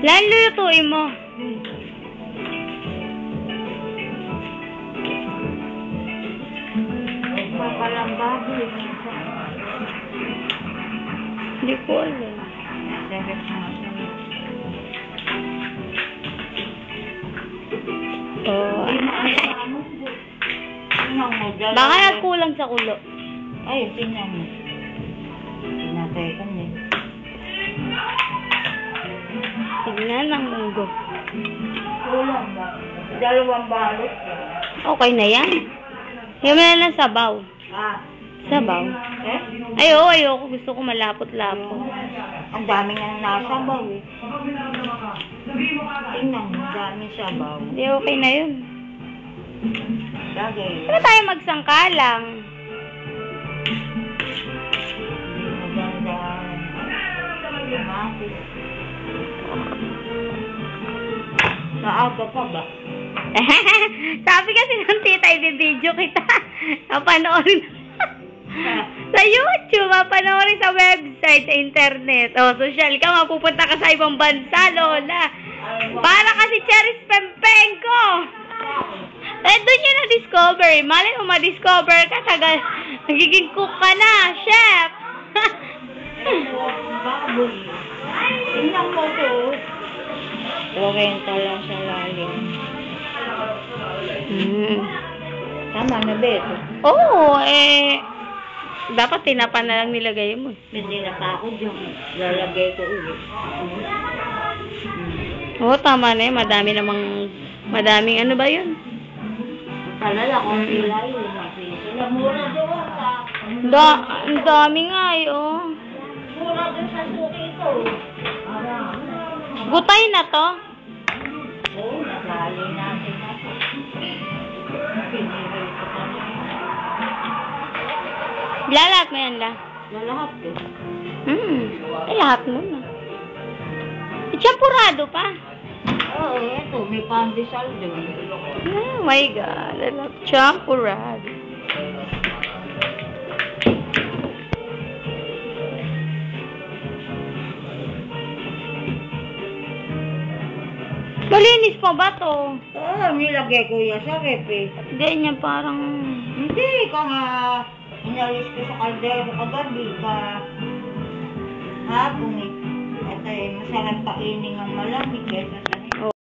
Lan, lulutuin mo. Papalang baboy. Hindi ko alam. Oh. Baka nagkulang sa kulo. Ay, tingnan mo. Pinatay ko niya. Tignan ang munggo. Dalawang balot. Okay na yan. Yung na lang sabaw. Ah. Sabaw. Eh? Ayo, ayoko. Gusto ko malapot-lapot. Ang dami niyang nasabaw eh. Tingnan ang dami sabaw. Hindi, okay na yun. Lagay. Ano tayo magsangkalang? Maganda. Kamatis. Naaga pa ba? Sabi kasi ng tita, ibibidyo kita. Napanoorin. sa YouTube, mapanoorin sa website, sa internet. O, social ka, mapupunta ka sa ibang bansa, Lola. Para kasi Cheris Pempenko. Eh, doon yun na-discover. Malay mo, ma-discover ka, taga, nagiging cook ka na, chef. Baboy. Tingnan mo to. Oriental lang sa lalim. mm. Tama na, Beto. Oo, eh, dapat tinapa na lang nilagay mo. Hindi na pa ako dyan. Lalagay ko ulit. Oo, tama na yun. Madami namang, madaming ano ba yun? Talala kung Mm. sila yun. Sila mura doon ang dami nga eh, oh. Mura doon sa suki ko. Gutay na to. Ko. Lalat mo yan, la. Lalahat eh. Hmm, eh, lahat mo na. Champurado pa. Oo, eto. May pandesal doon. Oh my God, I love champurado. Malinis pa ba to? Oo, nilagay ko yan sa rep eh. Ganyan parang... Hindi ka nga inalis ko sa kaldero kagabi ka hapon eh. At ay masarap kainin ng malamig kaysa